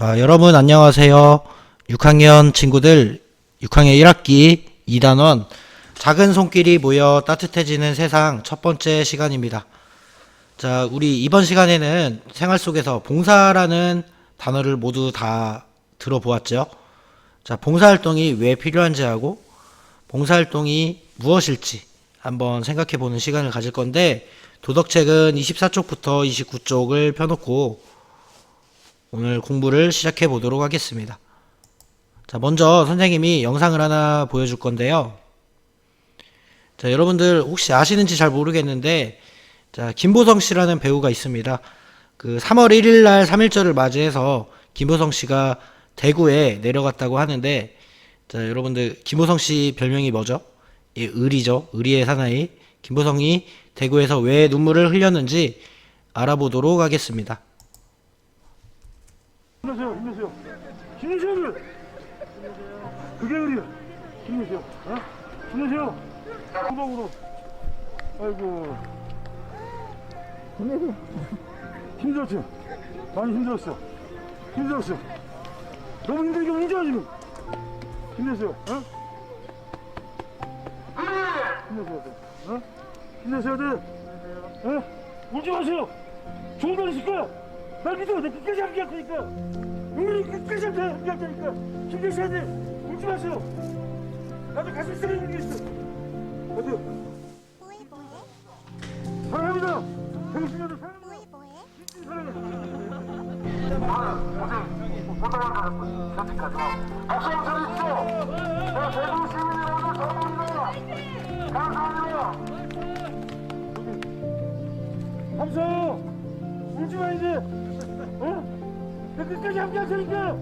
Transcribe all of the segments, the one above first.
자, 여러분 안녕하세요. 6학년 친구들 6학년 1학기 2단원 작은 손길이 모여 따뜻해지는 세상 첫 번째 시간입니다. 자, 우리 이번 시간에는 생활 속에서 봉사라는 단어를 모두 다 들어보았죠. 자, 봉사활동이 왜 필요한지 하고 봉사활동이 무엇일지 한번 생각해 보는 시간을 가질 건데 도덕책은 24쪽부터 29쪽을 펴놓고 오늘 공부를 시작해 보도록 하겠습니다. 자, 먼저 선생님이 영상을 하나 보여줄 건데요. 자, 여러분들 혹시 아시는지 잘 모르겠는데, 자, 김보성 씨라는 배우가 있습니다. 그 3월 1일 날 3.1절을 맞이해서 김보성 씨가 대구에 내려갔다고 하는데, 자, 여러분들, 김보성 씨 별명이 뭐죠? 예, 의리죠. 의리의 사나이. 김보성이 대구에서 왜 눈물을 흘렸는지 알아보도록 하겠습니다. 힘내세요. 구멍으로. 아이고. 힘들었죠? 많이 힘들었어. 힘들었어. 너무 힘들게 힘들어, 지금. 힘내세요, 어? 힘내세요, 돼. 어? 힘내세요, 돼. 어? 울지 마세요. 좋은 날 있을 거야. 날 믿어. 내 끝까지 함께 할 거니까. 우리 끝까지 함께 할 테니까. 힘내셔야 돼. 울지 마세요. 나도 가슴 일이 있어. 어때? 사랑합니다. 당신들을 사랑합니다. 감사해요. 울지 마 이제. 어? 내 끝까지 함께 할 테니까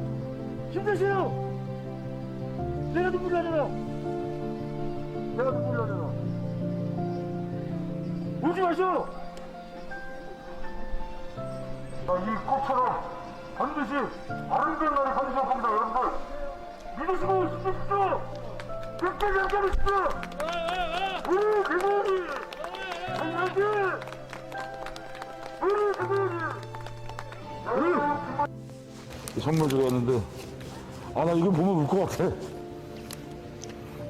힘내세요. 내가 눈물 나잖아. 내가 눈물 나잖아. 울지 마셔. 이 꽃처럼 반드시 아름다운 반드시 올 겁니다, 여러분들. 믿으시고 있으십시오. 끝까지 함께 하십시오. 우리 대모님 한마디. 우리 대모님. 선물 들어왔는데 아 나 이거 보면 울 것 같아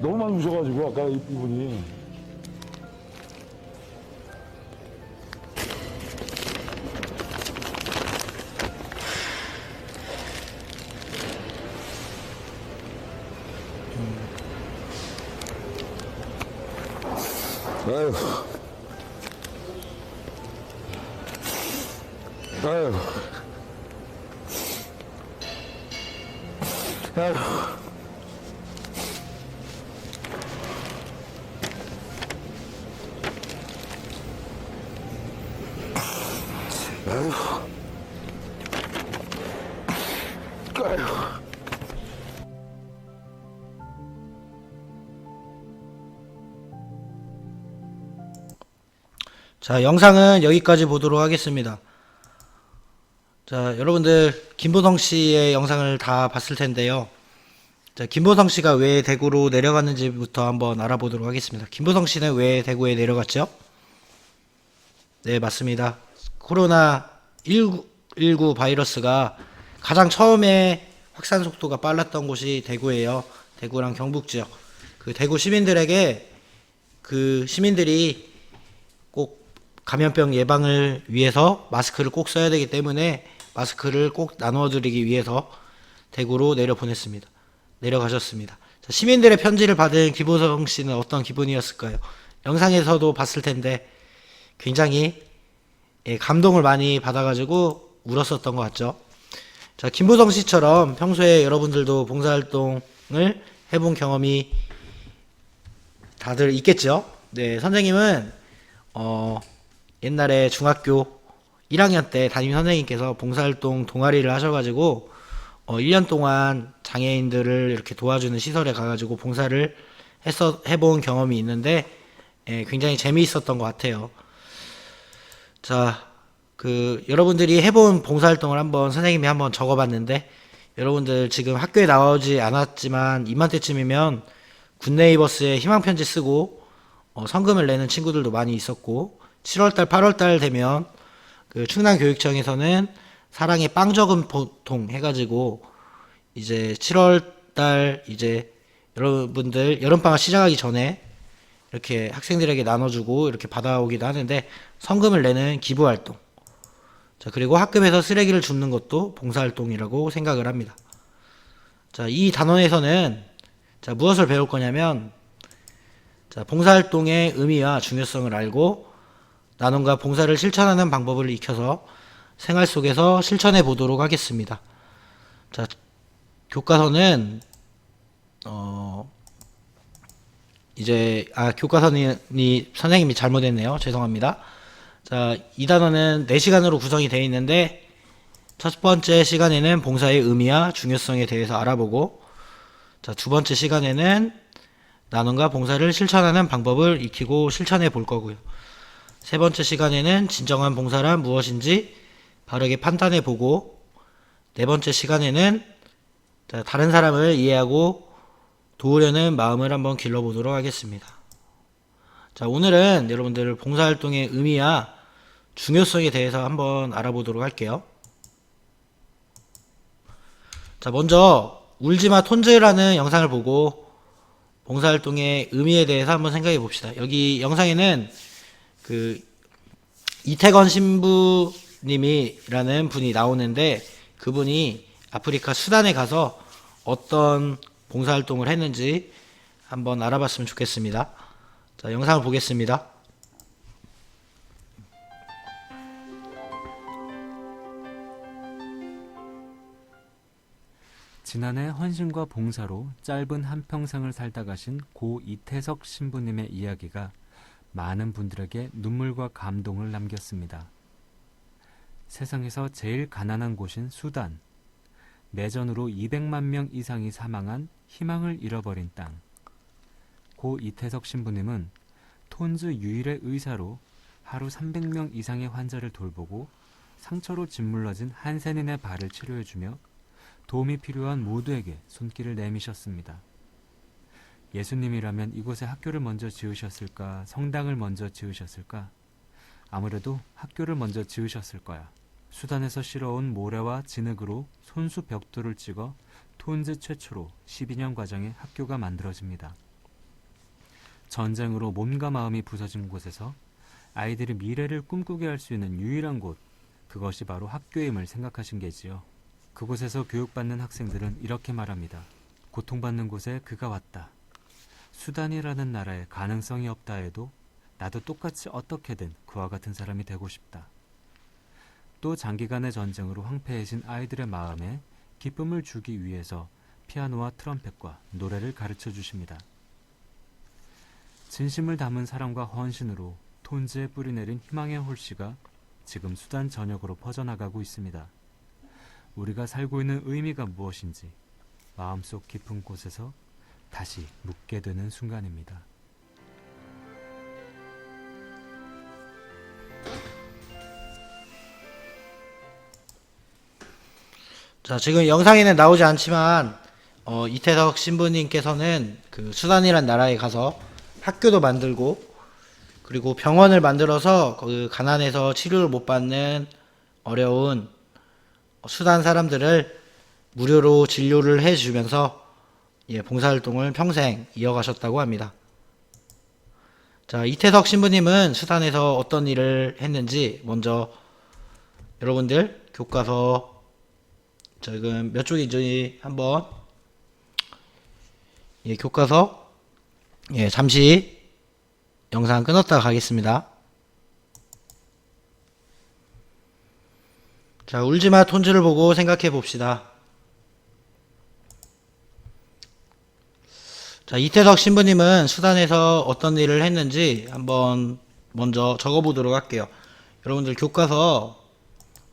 너무 많이 우셔가지고 아까 이- 이분이. 아유. 아유. 아유. 자, 영상은 여기까지 보도록 하겠습니다. 자, 여러분들 김보성 씨의 영상을 다 봤을 텐데요. 자, 김보성 씨가 왜 대구로 내려갔는지부터 한번 알아보도록 하겠습니다. 김보성 씨는 왜 대구에 내려갔죠? 네, 맞습니다. 코로나 19, 19 바이러스가 가장 처음에 확산 속도가 빨랐던 곳이 대구예요. 대구랑 경북 지역. 그 대구 시민들에게 그 시민들이 꼭 감염병 예방을 위해서 마스크를 꼭 써야 되기 때문에 마스크를 꼭 나누어 드리기 위해서 대구로 내려 보냈습니다. 내려가셨습니다. 자, 시민들의 편지를 받은 기보성 씨는 어떤 기분이었을까요? 영상에서도 봤을 텐데 굉장히 예, 감동을 많이 받아가지고 울었었던 것 같죠. 자, 김보성 씨처럼 평소에 여러분들도 봉사활동을 해본 경험이 다들 있겠죠? 네, 선생님은 어, 옛날에 중학교 1학년 때 담임 선생님께서 봉사활동 동아리를 하셔가지고 어, 1년 동안 장애인들을 이렇게 도와주는 시설에 가가지고 봉사를 했어, 해본 경험이 있는데 예, 굉장히 재미있었던 것 같아요. 자, 그 여러분들이 해본 봉사활동을 한번 선생님이 한번 적어봤는데 여러분들 지금 학교에 나오지 않았지만 이맘때쯤이면 굿네이버스에 희망편지 쓰고 어, 성금을 내는 친구들도 많이 있었고 7월달, 8월달 되면 그 충남교육청에서는 사랑의 빵저금 보통 해가지고 이제 7월달 이제 여러분들 여름방학 시작하기 전에 이렇게 학생들에게 나눠주고 이렇게 받아오기도 하는데 성금을 내는 기부활동. 자, 그리고 학급에서 쓰레기를 줍는 것도 봉사활동이라고 생각을 합니다. 자, 이 단원에서는 자, 무엇을 배울 거냐면 자, 봉사활동의 의미와 중요성을 알고 나눔과 봉사를 실천하는 방법을 익혀서 생활 속에서 실천해 보도록 하겠습니다. 자, 교과서는 어 이제 아 교과서니 선생님이 잘못했네요. 죄송합니다. 자, 이 단어는 4시간으로 구성이 되어 있는데 첫 번째 시간에는 봉사의 의미와 중요성에 대해서 알아보고 자, 두 번째 시간에는 나눔과 봉사를 실천하는 방법을 익히고 실천해 볼 거고요. 세 번째 시간에는 진정한 봉사란 무엇인지 바르게 판단해 보고 네 번째 시간에는 자, 다른 사람을 이해하고 도우려는 마음을 한번 길러보도록 하겠습니다. 자, 오늘은 여러분들 봉사활동의 의미와 중요성에 대해서 한번 알아보도록 할게요. 자, 먼저 울지마 톤즈라는 영상을 보고 봉사활동의 의미에 대해서 한번 생각해 봅시다. 여기 영상에는 그 이태건 신부님이라는 분이 나오는데 그분이 아프리카 수단에 가서 어떤 봉사활동을 했는지 한번 알아봤으면 좋겠습니다. 자, 영상을 보겠습니다. 지난해 헌신과 봉사로 짧은 한평생을 살다 가신 고 이태석 신부님의 이야기가 많은 분들에게 눈물과 감동을 남겼습니다. 세상에서 제일 가난한 곳인 수단. 내전으로 200만 명 이상이 사망한 희망을 잃어버린 땅. 고 이태석 신부님은 톤즈 유일의 의사로 하루 300명 이상의 환자를 돌보고 상처로 짓물러진 한센인의 발을 치료해주며 도움이 필요한 모두에게 손길을 내미셨습니다. 예수님이라면 이곳에 학교를 먼저 지으셨을까, 성당을 먼저 지으셨을까? 아무래도 학교를 먼저 지으셨을 거야. 수단에서 실어온 모래와 진흙으로 손수 벽돌을 찍어 톤즈 최초로 12년 과정의 학교가 만들어집니다. 전쟁으로 몸과 마음이 부서진 곳에서 아이들이 미래를 꿈꾸게 할 수 있는 유일한 곳, 그것이 바로 학교임을 생각하신 게지요. 그곳에서 교육받는 학생들은 이렇게 말합니다. 고통받는 곳에 그가 왔다. 수단이라는 나라에 가능성이 없다 해도 나도 똑같이 어떻게든 그와 같은 사람이 되고 싶다. 또 장기간의 전쟁으로 황폐해진 아이들의 마음에 기쁨을 주기 위해서 피아노와 트럼펫과 노래를 가르쳐 주십니다. 진심을 담은 사랑과 헌신으로 톤즈에 뿌리내린 희망의 홀씨가 지금 수단 전역으로 퍼져나가고 있습니다. 우리가 살고 있는 의미가 무엇인지 마음속 깊은 곳에서 다시 묻게 되는 순간입니다. 자, 지금 영상에는 나오지 않지만 어, 이태석 신부님께서는 그 수단이란 나라에 가서 학교도 만들고 그리고 병원을 만들어서 그 가난해서 치료를 못 받는 어려운 수단 사람들을 무료로 진료를 해주면서 예, 봉사활동을 평생 이어가셨다고 합니다. 자, 이태석 신부님은 수단에서 어떤 일을 했는지 먼저 여러분들 교과서 지금 몇 쪽인지 한번 예, 교과서 예, 잠시 영상 끊었다 가겠습니다. 자, 울지마 톤즈를 보고 생각해 봅시다. 자, 이태석 신부님은 수단에서 어떤 일을 했는지 한번 먼저 적어 보도록 할게요. 여러분들 교과서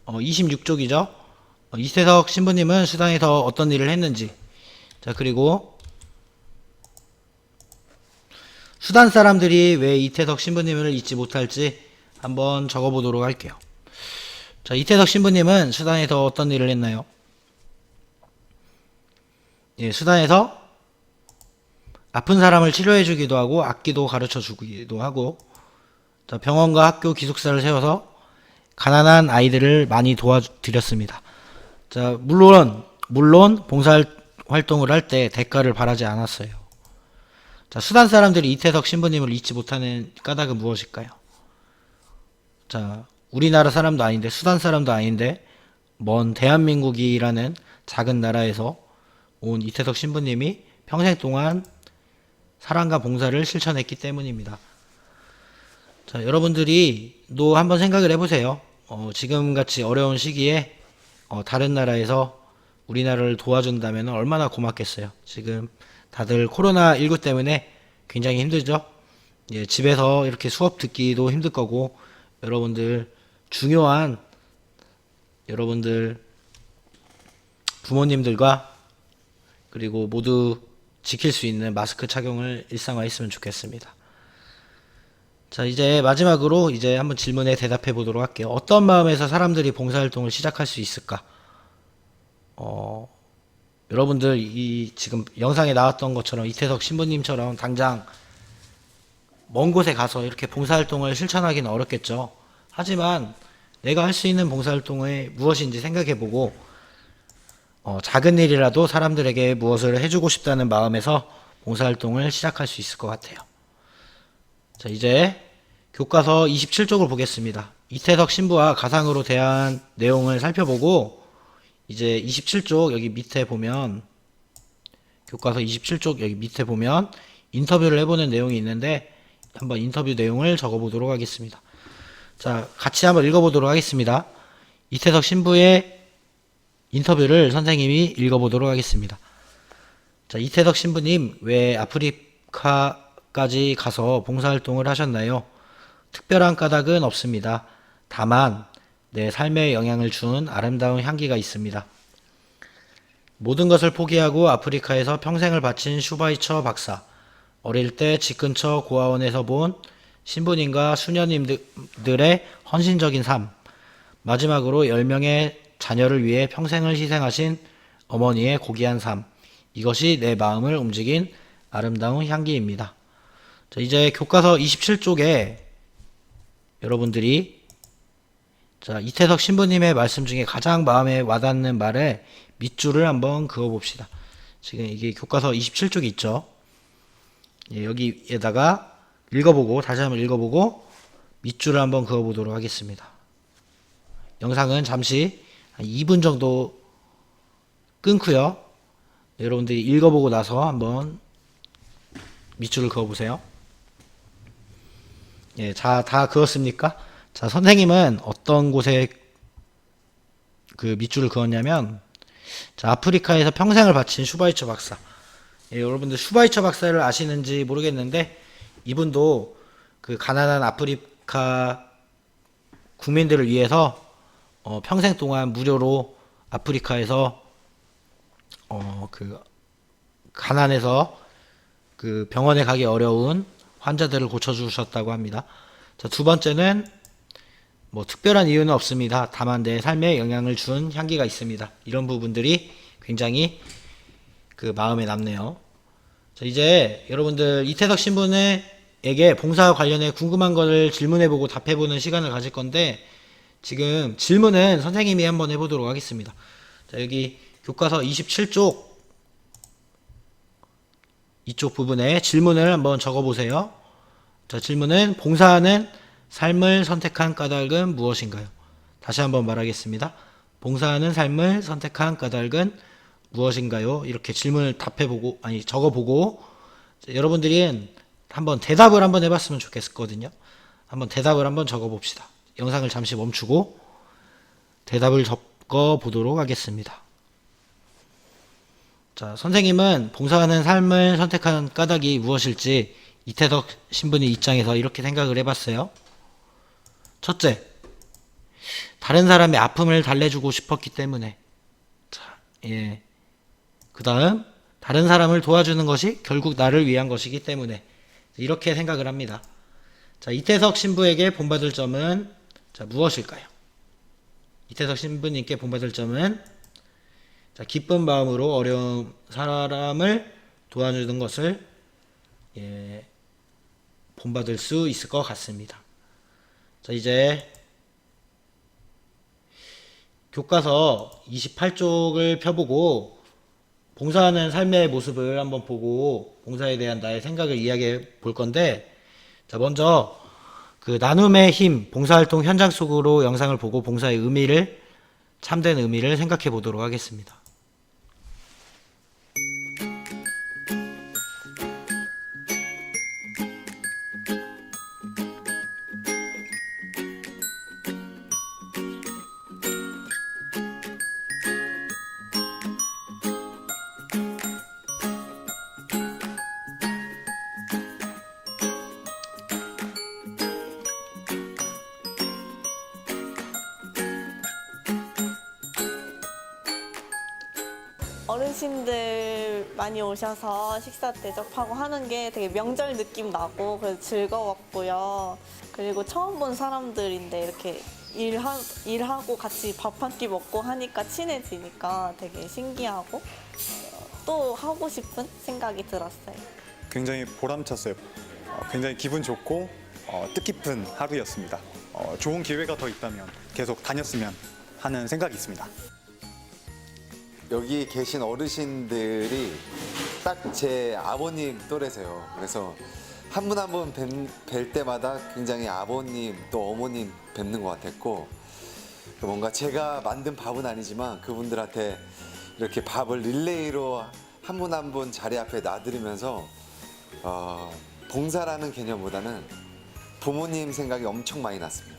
어, 26쪽이죠? 어, 이태석 신부님은 수단에서 어떤 일을 했는지. 자, 그리고 수단 사람들이 왜 이태석 신부님을 잊지 못할지 한번 적어 보도록 할게요. 자, 이태석 신부님은 수단에서 어떤 일을 했나요? 예, 수단에서 아픈 사람을 치료해 주기도 하고 악기도 가르쳐 주기도 하고 자, 병원과 학교 기숙사를 세워서 가난한 아이들을 많이 도와드렸습니다. 자, 물론, 물론 봉사 활동을 할 때 대가를 바라지 않았어요. 자, 수단 사람들이 이태석 신부님을 잊지 못하는 까닭은 무엇일까요? 자, 우리나라 사람도 아닌데, 수단 사람도 아닌데, 먼 대한민국이라는 작은 나라에서 온 이태석 신부님이 평생 동안 사랑과 봉사를 실천했기 때문입니다. 자, 여러분들이 또 한번 생각을 해보세요. 어, 지금 같이 어려운 시기에 어, 다른 나라에서 우리나라를 도와준다면 얼마나 고맙겠어요. 지금 다들 코로나19 때문에 굉장히 힘들죠. 예, 집에서 이렇게 수업 듣기도 힘들 거고, 여러분들 중요한 여러분들 부모님들과 그리고 모두 지킬 수 있는 마스크 착용을 일상화했으면 좋겠습니다. 자, 이제 마지막으로 이제 한번 질문에 대답해 보도록 할게요. 어떤 마음에서 사람들이 봉사활동을 시작할 수 있을까? 어, 여러분들 이 지금 영상에 나왔던 것처럼 이태석 신부님처럼 당장 먼 곳에 가서 이렇게 봉사활동을 실천하기는 어렵겠죠. 하지만 내가 할 수 있는 봉사활동이 무엇인지 생각해 보고 어, 작은 일이라도 사람들에게 무엇을 해주고 싶다는 마음에서 봉사활동을 시작할 수 있을 것 같아요. 자, 이제 교과서 27쪽을 보겠습니다. 이태석 신부와 가상으로 대한 내용을 살펴보고 이제 27쪽 여기 밑에 보면 교과서 27쪽 여기 밑에 보면 인터뷰를 해보는 내용이 있는데 한번 인터뷰 내용을 적어보도록 하겠습니다. 자, 같이 한번 읽어보도록 하겠습니다. 이태석 신부의 인터뷰를 선생님이 읽어보도록 하겠습니다. 자, 이태석 신부님, 왜 아프리카까지 가서 봉사활동을 하셨나요? 특별한 까닭은 없습니다. 다만, 내 삶에 영향을 준 아름다운 향기가 있습니다. 모든 것을 포기하고 아프리카에서 평생을 바친 슈바이처 박사. 어릴 때 집 근처 고아원에서 본 신부님과 수녀님들의 헌신적인 삶. 마지막으로 10명의 자녀를 위해 평생을 희생하신 어머니의 고귀한 삶. 이것이 내 마음을 움직인 아름다운 향기입니다. 자, 이제 교과서 27쪽에 여러분들이 자, 이태석 신부님의 말씀 중에 가장 마음에 와닿는 말에 밑줄을 한번 그어 봅시다. 지금 이게 교과서 27쪽이 있죠. 예, 여기에다가 읽어보고 다시 한번 읽어보고 밑줄을 한번 그어 보도록 하겠습니다. 영상은 잠시 한 2분 정도 끊고요. 여러분들이 읽어보고 나서 한번 밑줄을 그어보세요. 예, 자, 다 그었습니까? 자, 선생님은 어떤 곳에 그 밑줄을 그었냐면, 자, 아프리카에서 평생을 바친 슈바이처 박사. 예, 여러분들 슈바이처 박사를 아시는지 모르겠는데, 이분도 그 가난한 아프리카 국민들을 위해서 어, 평생 동안 무료로 아프리카에서 어, 그 가난해서 그 병원에 가기 어려운 환자들을 고쳐주셨다고 합니다. 자, 두 번째는 뭐 특별한 이유는 없습니다. 다만 내 삶에 영향을 준 향기가 있습니다. 이런 부분들이 굉장히 그 마음에 남네요. 자, 이제 여러분들 이태석 신부에게 봉사 관련해 궁금한 것을 질문해보고 답해보는 시간을 가질 건데 지금 질문은 선생님이 한번 해보도록 하겠습니다. 자, 여기 교과서 27쪽 이쪽 부분에 질문을 한번 적어보세요. 자, 질문은 봉사하는 삶을 선택한 까닭은 무엇인가요? 다시 한번 말하겠습니다. 봉사하는 삶을 선택한 까닭은 무엇인가요? 이렇게 질문을 답해보고, 아니, 적어보고, 자, 여러분들이 한번 대답을 한번 해봤으면 좋겠거든요. 한번 대답을 한번 적어봅시다. 영상을 잠시 멈추고 대답을 적어 보도록 하겠습니다. 자, 선생님은 봉사하는 삶을 선택한 까닭이 무엇일지 이태석 신부님 입장에서 이렇게 생각을 해봤어요. 첫째, 다른 사람의 아픔을 달래주고 싶었기 때문에. 자, 예. 그 다음, 다른 사람을 도와주는 것이 결국 나를 위한 것이기 때문에. 이렇게 생각을 합니다. 자, 이태석 신부에게 본받을 점은 자, 무엇일까요? 이태석 신부님께 본받을 점은 자, 기쁜 마음으로 어려운 사람을 도와주는 것을 예, 본받을 수 있을 것 같습니다. 자, 이제 교과서 28쪽을 펴보고 봉사하는 삶의 모습을 한번 보고 봉사에 대한 나의 생각을 이야기해 볼 건데 자 먼저 그 나눔의 힘 봉사활동 현장 속으로 영상을 보고 봉사의 의미를 참된 의미를 생각해 보도록 하겠습니다. 어르신들 많이 오셔서 식사 대접하고 하는 게 되게 명절 느낌 나고 그래서 즐거웠고요. 그리고 처음 본 사람들인데 이렇게 일하, 일하고 같이 밥 한 끼 먹고 하니까 친해지니까 되게 신기하고 어, 또 하고 싶은 생각이 들었어요. 굉장히 보람찼어요. 어, 굉장히 기분 좋고 어, 뜻깊은 하루였습니다. 어, 좋은 기회가 더 있다면 계속 다녔으면 하는 생각이 있습니다. 여기 계신 어르신들이 딱 제 아버님 또래세요. 그래서 한 분 한 분 뵐 때마다 굉장히 아버님 또 어머님 뵙는 것 같았고 뭔가 제가 만든 밥은 아니지만 그분들한테 이렇게 밥을 릴레이로 한 분 한 분 자리 앞에 놔드리면서 어, 봉사라는 개념보다는 부모님 생각이 엄청 많이 났습니다.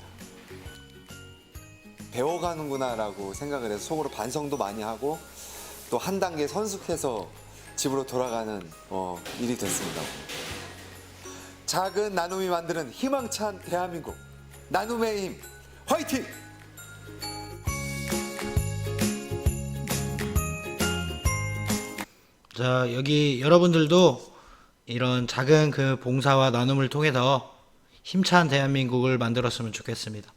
배워가는구나라고 생각을 해서 속으로 반성도 많이 하고 또 한 단계 선숙해서 집으로 돌아가는 어, 일이 됐습니다. 작은 나눔이 만드는 희망찬 대한민국 나눔의 힘 화이팅! 자, 여기 여러분들도 이런 작은 그 봉사와 나눔을 통해서 힘찬 대한민국을 만들었으면 좋겠습니다.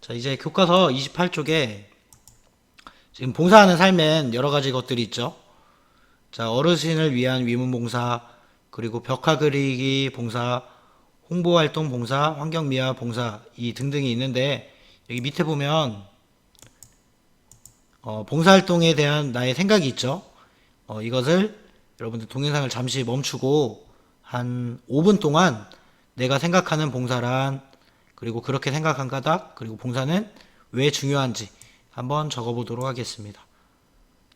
자, 이제 교과서 28쪽에 지금 봉사하는 삶엔 여러 가지 것들이 있죠. 자, 어르신을 위한 위문 봉사, 그리고 벽화 그리기 봉사, 홍보 활동 봉사, 환경 미화 봉사, 이 등등이 있는데, 여기 밑에 보면, 어, 봉사 활동에 대한 나의 생각이 있죠. 어, 이것을 여러분들 동영상을 잠시 멈추고 한 5분 동안 내가 생각하는 봉사란 그리고 그렇게 생각한 까닭 그리고 봉사는 왜 중요한지 한번 적어보도록 하겠습니다.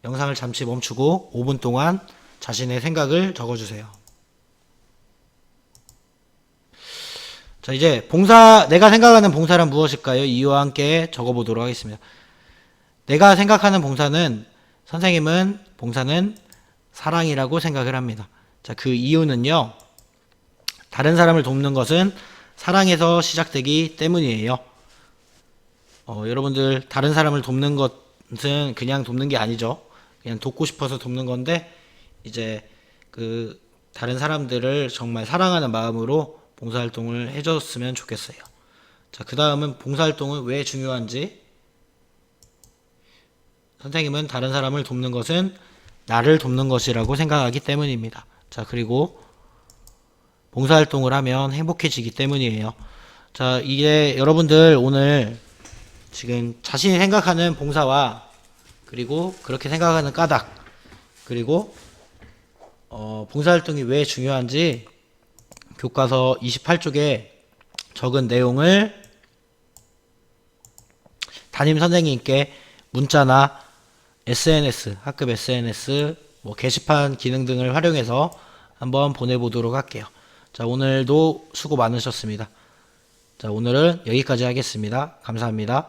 영상을 잠시 멈추고 5분 동안 자신의 생각을 적어주세요. 자 이제 봉사 내가 생각하는 봉사란 무엇일까요? 이유와 함께 적어보도록 하겠습니다. 내가 생각하는 봉사는 선생님은 봉사는 사랑이라고 생각을 합니다. 자, 그 이유는요. 다른 사람을 돕는 것은 사랑에서 시작되기 때문이에요. 어, 여러분들 다른 사람을 돕는 것은 그냥 돕는 게 아니죠. 그냥 돕고 싶어서 돕는 건데 이제 그 다른 사람들을 정말 사랑하는 마음으로 봉사활동을 해줬으면 좋겠어요. 자, 그 다음은 봉사활동은 왜 중요한지 선생님은 다른 사람을 돕는 것은 나를 돕는 것이라고 생각하기 때문입니다. 자, 그리고 봉사활동을 하면 행복해지기 때문이에요. 자, 이게 여러분들 오늘 지금 자신이 생각하는 봉사와 그리고 그렇게 생각하는 까닭 그리고 어, 봉사활동이 왜 중요한지 교과서 28쪽에 적은 내용을 담임 선생님께 문자나 SNS, 학급 SNS, 뭐 게시판 기능 등을 활용해서 한번 보내보도록 할게요. 자, 오늘도 수고 많으셨습니다. 자, 오늘은 여기까지 하겠습니다. 감사합니다.